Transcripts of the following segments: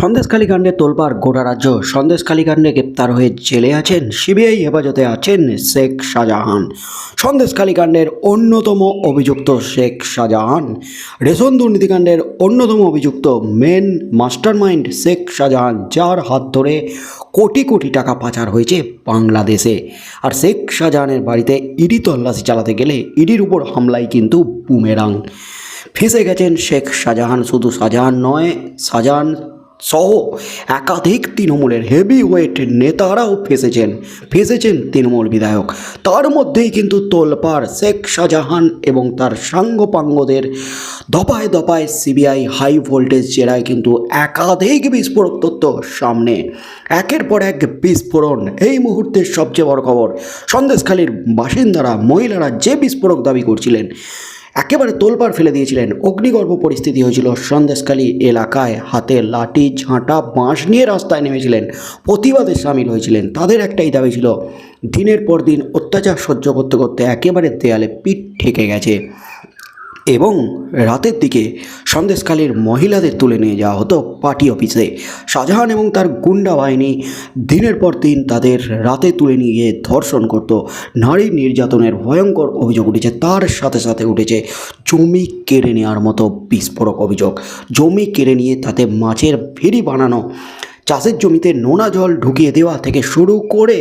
সন্দেশখালী কাণ্ডে তোলপাড় গোটা রাজ্য সন্দেশখালী কাণ্ডে গ্রেপ্তার হয়ে জেলে আছেন সিবিআই হেফাজতে আছেন শেখ শাহজাহান। সন্দেশখালী কাণ্ডের অন্যতম অভিযুক্ত শেখ শাহজাহান। রেশন দুর্নীতিকাণ্ডের অন্যতম অভিযুক্ত মেন মাস্টারমাইন্ড শেখ শাহজাহান, যার হাত ধরে কোটি কোটি টাকা পাচার হয়েছে বাংলাদেশে। আর শেখ শাহজাহানের বাড়িতে ইডি তল্লাশি চালাতে গেলে ইডির উপর হামলায় কিন্তু বুমেরাং। ফেঁসে গেছেন শেখ শাহজাহান, শুধু শাহজাহান নয়, শাহজাহান সহ একাধিক তৃণমূলের হেভি ওয়েট নেতারাও ফেসেছেন ফেসেছেন তৃণমূল বিধায়ক। তার মধ্যেই কিন্তু তোলপাড় শেখ শাহজাহান এবং তার সাঙ্গপাঙ্গদের দফায় দফায় সিবিআই হাই ভোল্টেজ জেরায় কিন্তু একাধিক বিস্ফোরক তথ্য সামনে। একের পর এক বিস্ফোরণ, এই মুহূর্তের সবচেয়ে বড় খবর, সন্দেশখালীর বাসিন্দারা, মহিলারা যে বিস্ফোরক দাবি করছিলেন একেবারে তোলপাড় ফেলে দিয়েছিলেন। অগ্নিগর্ভ পরিস্থিতি হয়েছিল সন্দেশখালী এলাকায়। হাতে লাঠি, ঝাঁটা, বাঁশ নিয়ে রাস্তায় নেমেছিলেন। প্রতিবাদে সামিল হয়েছিলেন। তাদের একটাই দাবি ছিল, দিনের পর দিন অত্যাচার সহ্য করতে করতে একেবারে দেয়ালে পিঠ ঠেকে গেছে। এবং রাতের দিকে সন্দেশখালীর মহিলাদের তুলে নিয়ে যাওয়া হতো পার্টি অফিসে। শাহজাহান এবং তার গুন্ডা বাহিনী দিনের পর দিন তাদের রাতে তুলে নিয়ে ধর্ষণ করত। নারী নির্যাতনের ভয়ঙ্কর অভিযোগ উঠেছে, তার সাথে সাথে উঠেছে জমি কেড়ে নেওয়ার মতো বিস্ফোরক অভিযোগ। জমি কেড়ে নিয়ে তাতে মাছের ভেরি বানানো চাষের জমিতে নোনা জল ঢুকিয়ে দেওয়া থেকে শুরু করে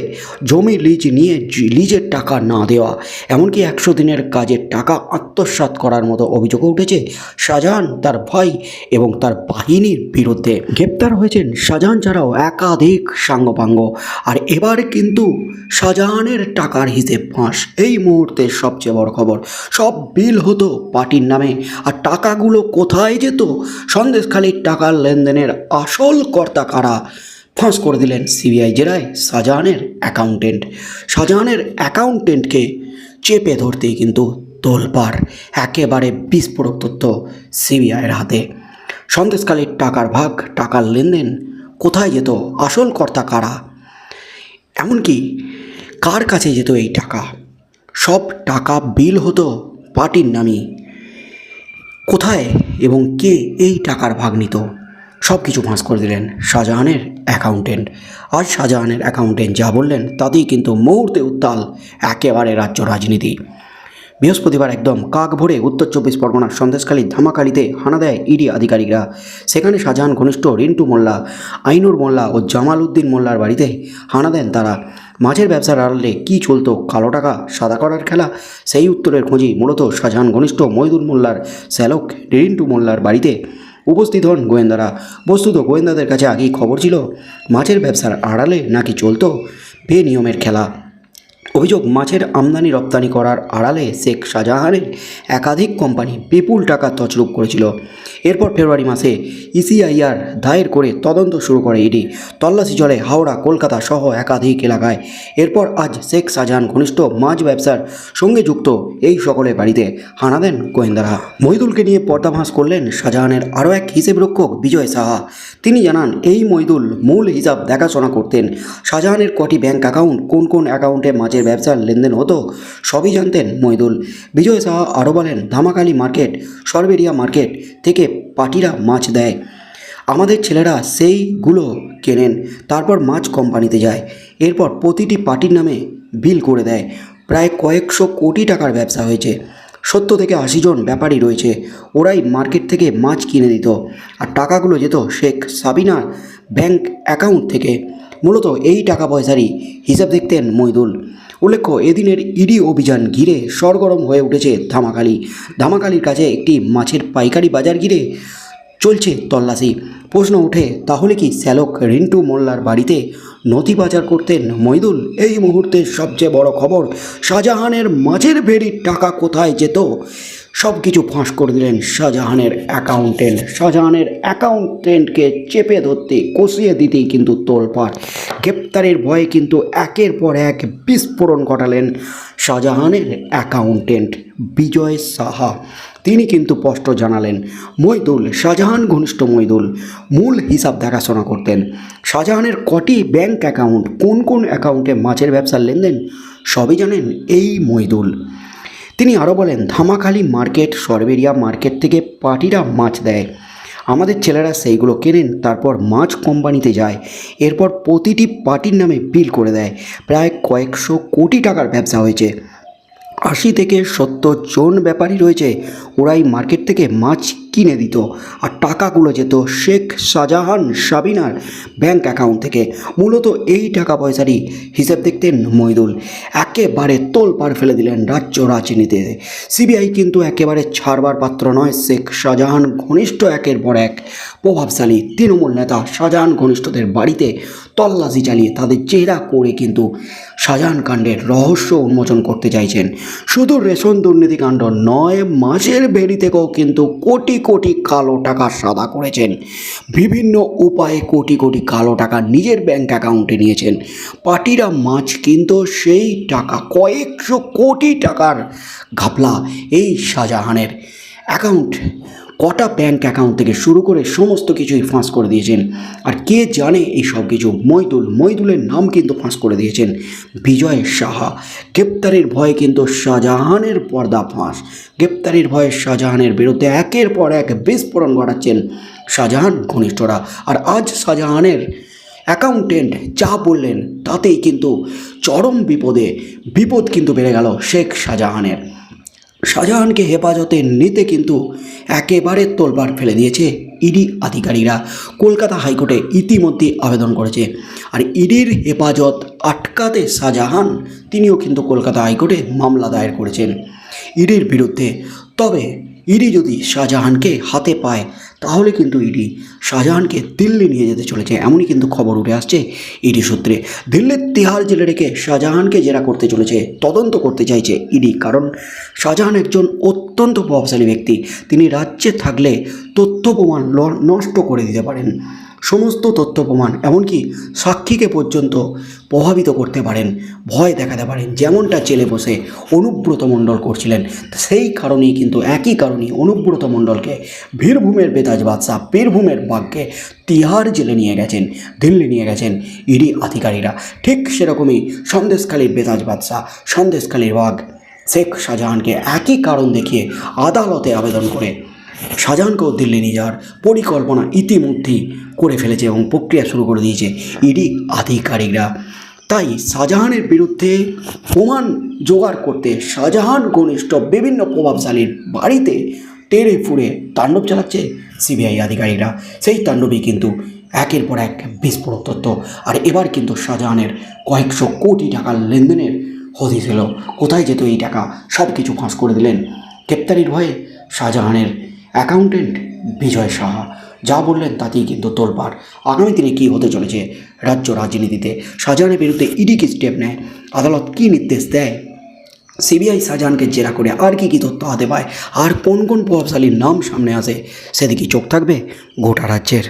জমি লিজ নিয়ে লিজের টাকা না দেওয়া, এমনকি একশো দিনের কাজের টাকা আত্মসাৎ করার মতো অভিযোগও উঠেছে শাহজাহান, তার ভাই এবং তার বাহিনীর বিরুদ্ধে। গ্রেপ্তার হয়েছেন শাহজাহান ছাড়াও একাধিক সাঙ্গপাঙ্গ। আর এবার কিন্তু শাহজাহানের টাকার হিসেব ফাঁস। এই মুহূর্তে সবচেয়ে বড় খবর, সব বিল হতো পার্টির নামে। আর টাকাগুলো কোথায় যেত? সন্দেশখালির টাকার লেনদেনের আসল কর্তা কারা? ফাঁস করে দিলেন সিবিআই জেরায় শাহজাহানের অ্যাকাউন্টেন্ট শাহজাহানের অ্যাকাউন্টেন্টকে চেপে ধরতেই কিন্তু তোলপাড়, একেবারে বিস্ফোরক তথ্য সিবিআইয়ের হাতে। সন্দেশখালির টাকার ভাগ, টাকার লেনদেন, কোথায় যেত, আসল কর্তা কারা? এমনকি কার কাছে যেত এই টাকা? সব টাকা বিল হতো পার্টির নামই কোথায় এবং কে এই টাকার ভাগ নিত? সব কিছু ফাঁস করে দিলেন শাহজাহানের অ্যাকাউন্টেন্ট আজ শাহজাহানের অ্যাকাউন্টেন্ট যা বললেন, তাতেই কিন্তু মুহূর্তে উত্তাল একেবারে রাজ্য রাজনীতি। বৃহস্পতিবার একদম কাক ভরে উত্তর চব্বিশ পরগনার সন্দেশখালী ধামাকালিতে হানা দেয় ইডি আধিকারিকরা। সেখানে শাহজাহান ঘনিষ্ঠ রিন্টু মোল্লা, আইনুর মোল্লা ও জামাল উদ্দিন মোল্লার বাড়িতে হানা দেন তারা। মাছের ব্যবসার আড়ালে কী চলতো কালো টাকা, সাদা করার খেলা, সেই উত্তরের খোঁজই মূলত শাহজাহান ঘনিষ্ঠ মহিদুল মোল্লার শ্যালক রিন্টু মোল্লার বাড়িতে উপস্থিত হন গোয়েন্দারা। বস্তুত গোয়েন্দাদের কাছে আগেই খবর ছিল মাছের ব্যবসার আড়ালে নাকি চলতো বেনিয়মের খেলা। অভিযোগ, মাছের আমদানি রপ্তানি করার আড়ালে শেখ শাহজাহানের একাধিক কোম্পানি বিপুল টাকা তছরূপ করেছিল। এরপর ফেব্রুয়ারি মাসে ইসিআইআর দায়ের করে তদন্ত শুরু করে ইডি। তল্লাশি চলে হাওড়া, কলকাতা সহ একাধিক এলাকায়। এরপর আজ শেখ শাহজাহান ঘনিষ্ঠ মাছ ব্যবসার সঙ্গে যুক্ত এই সকলের বাড়িতে হানা দেন গোয়েন্দারা। মহিদুলকে নিয়ে পর্দাভাস করলেন শাহজাহানের আরও এক হিসেবরক্ষক বিজয় সাহা। তিনি জানান, এই মহিদুল মূল হিসাব দেখাশোনা করতেন। শাহজাহানের কটি ব্যাংক অ্যাকাউন্ট কোন কোন অ্যাকাউন্টে মাছের ব্যবসার লেনদেন হতো, সবই জানতেন মহিদুল বিজয় সাহা আরও বলেন, ধামাকালি মার্কেট, সরবেরিয়া মার্কেট থেকে পার্টিরা মাছ দেয়। আমাদের ছেলেরা সেইগুলো কেনেন, তারপর মাছ কোম্পানিতে যায়। এরপর প্রতিটি পার্টির নামে বিল করে দেয়। প্রায় কয়েকশো কোটি টাকার ব্যবসা হয়েছে। সত্তর থেকে আশি জন ব্যাপারী রয়েছে। ওরাই মার্কেট থেকে মাছ কিনে দিত। আর টাকাগুলো যেত শেখ সাবিনার ব্যাংক অ্যাকাউন্ট থেকে। মূলত এই টাকা পয়সারই হিসাব দেখতেন মইদুল। উল্লেখ্য, এদিনের ইডি অভিযান ঘিরে সরগরম হয়ে উঠেছে ধামাকালি। ধামাকালির কাছে একটি মাছের পাইকারি বাজার ঘিরে চলছে তল্লাশি। প্রশ্ন ওঠে, তাহলে কি শ্যালক রিন্টু মোল্লার বাড়িতে নথি পাচার করতেন মইদুল? এই মুহূর্তের সবচেয়ে বড় খবর, শাহজাহানের মাঝের ভেড়ির টাকা কোথায় যেত? সব কিছু ফাঁস করে দিলেন শাহজাহানের অ্যাকাউন্টেন্ট। শাহজাহানের অ্যাকাউন্টেন্টকে চেপে ধরতে, কষিয়ে দিতেই কিন্তু তোলপাড়। গ্রেপ্তারের ভয়ে কিন্তু একের পর এক বিস্ফোরণ ঘটালেন শাহজাহানের অ্যাকাউন্টেন্ট বিজয় সাহা। তিনি কিন্তু স্পষ্ট জানালেন, মইদুল, শাহজাহান ঘনিষ্ঠ মইদুল, মূল হিসাব দেখাশোনা করতেন। শাহজাহানের কটি ব্যাংক অ্যাকাউন্ট কোন কোন অ্যাকাউন্টে মাছের ব্যবসার লেনদেন সবই জানেন এই মইদুল। তিনি আরও বলেন, ধামাখালি মার্কেট, সরবেরিয়া মার্কেট থেকে পার্টিরা মাছ দেয়। আমাদের ছেলেরা সেইগুলো কেনেন, তারপর মাছ কোম্পানিতে যায়। এরপর প্রতিটি পার্টির নামে বিল করে দেয়। প্রায় কয়েকশো কোটি টাকার ব্যবসা হয়েছে। আশি থেকে সত্তর জন ব্যাপারী রয়েছে। ওরাই মার্কেট থেকে মাছ কিনে দিত আর টাকাগুলো যেত শেখ শাহজাহান সাবিনার ব্যাংক অ্যাকাউন্ট থেকে। মূলত এই টাকা পয়সারই হিসেব দেখতেন মইদুল। একেবারে তোলপাড় ফেলে দিলেন রাজ্য রাজনীতিতে। সিবিআই কিন্তু একেবারে ছাড়বার পাত্র নয়, শেখ শাহজাহান ঘনিষ্ঠ একের পর এক। প্রভাবশালী তৃণমূল নেতা শাহজাহান ঘনিষ্ঠদের বাড়িতে তল্লাশি চালিয়ে তাদের চেহারা করে কিন্তু শাহজাহান কাণ্ডের রহস্য উন্মোচন করতে চাইছেন। শুধু রেশন দুর্নীতিকাণ্ড নয় মাছের ভেড়ি থেকেও কিন্তু কোটি কোটি কালো টাকা সাদা করেছেন। বিভিন্ন উপায়ে কোটি কোটি কালো টাকা নিজের ব্যাংক অ্যাকাউন্টে নিয়েছেন। পার্টিরা মাছ কিন্তু সেই টাকা, কয়েকশো কোটি টাকার ঘাপলা এই শাহজাহানের অ্যাকাউন্ট। কটা ব্যাংক অ্যাকাউন্ট থেকে শুরু করে সমস্ত কিছুই ফাঁস করে দিয়েছেন। আর কে জানে এই সব কিছু? মইদুল, মইদুলের নাম কিন্তু ফাঁস করে দিয়েছেন বিজয় সাহা। গ্রেপ্তারির ভয়ে কিন্তু শাহজাহানের পর্দা ফাঁস। গ্রেপ্তারির ভয়ে শাহজাহানের বিরুদ্ধে একের পর এক বিস্ফোরণ ঘটাচ্ছেন শাহজাহান ঘনিষ্ঠরা। আর আজ শাহজাহানের অ্যাকাউন্টেন্ট যা বললেন তাতেই কিন্তু চরম বিপদে, বিপদ কিন্তু বেড়ে গেল শেখ শাহজাহানের। শাহজাহানকে হেফাজতে নিতে কিন্তু একেবারে তোলবার ফেলে দিয়েছে ইডি আধিকারিকরা। কলকাতা হাইকোর্টে ইতিমধ্যে আবেদন করেছে। আর ইডির হেফাজত আটকাতে শাহজাহান, তিনিও কিন্তু কলকাতা হাইকোর্টে মামলা দায়ের করেছেন। ইডির বিরুদ্ধে তবে ইডি যদি শাহজাহানকে হাতে পায়, তাহলে কিন্তু ইডি শাহজাহানকে দিল্লি নিয়ে যেতে চলেছে। এমনই কিন্তু খবর উঠে আসছে ইডি সূত্রে। দিল্লির তিহার জেলে রেখে শাহজাহানকে জেরা করতে চলেছে, তদন্ত করতে চাইছে ইডি। কারণ শাহজাহান একজন অত্যন্ত প্রভাবশালী ব্যক্তি। তিনি রাজ্যে থাকলে তথ্য প্রমাণ নষ্ট করে দিতে পারেন। সমস্ত তথ্য প্রমাণ, এমনকি সাক্ষীকে পর্যন্ত প্রভাবিত করতে পারেন, ভয় দেখাতে পারেন, যেমনটা জেলে বসে অনুব্রত মণ্ডল করছিলেন। সেই কারণেই কিন্তু একই কারণেই অনুব্রত মণ্ডলকে বীরভূমের বেতাজ বাদশাহ, বীরভূমের বাঘকে তিহার জেলে নিয়ে গেছেন, দিল্লি নিয়ে গেছেন ইডি আধিকারীরা ঠিক সেরকমই সন্দেশখালীর বেতাজ বাদশাহ, সন্দেশখালীর বাঘ শেখ শাহজাহানকে একই কারণ দেখিয়ে আদালতে আবেদন করে শাহজাহানকেও দিল্লি নিয়ে যাওয়ার পরিকল্পনা ইতিমধ্যেই করে ফেলেছে এবং প্রক্রিয়া শুরু করে দিয়েছে ইডি আধিকারিকরা। তাই শাহজাহানের বিরুদ্ধে প্রমাণ জোগাড় করতে শাহজাহান ঘনিষ্ঠ বিভিন্ন প্রভাবশালীর বাড়িতে টেরে ফুড়ে তাণ্ডব চালাচ্ছে সিবিআই আধিকারিকরা। সেই তাণ্ডবই কিন্তু একের পর এক বিস্ফোরক তথ্য। আর এবার কিন্তু শাহজাহানের কয়েকশো কোটি টাকার লেনদেনের হদিস এলো। কোথায় যেত এই টাকা? সব কিছু ফাঁস করে দিলেন। গ্রেপ্তারির ভয়ে শাহজাহানের অ্যাকাউন্টেন্ট বিজয় সাহা। যা বললেন তাতেই কিন্তু তোলপাড়। আগামী দিনে কী হতে চলেছে? রাজ্য রাজনীতিতে শাহজাহানের বিরুদ্ধে ইডি কি স্টেপ নেয়? আদালত কী নির্দেশ দেয়? সিবিআই শাহজাহানকে জেরা করে আর কি কী তথ্য হাতে পায়? আর কোন কোন প্রভাবশালীর নাম সামনে আসে? সেদিকে চোখ থাকবে গোটা রাজ্যের।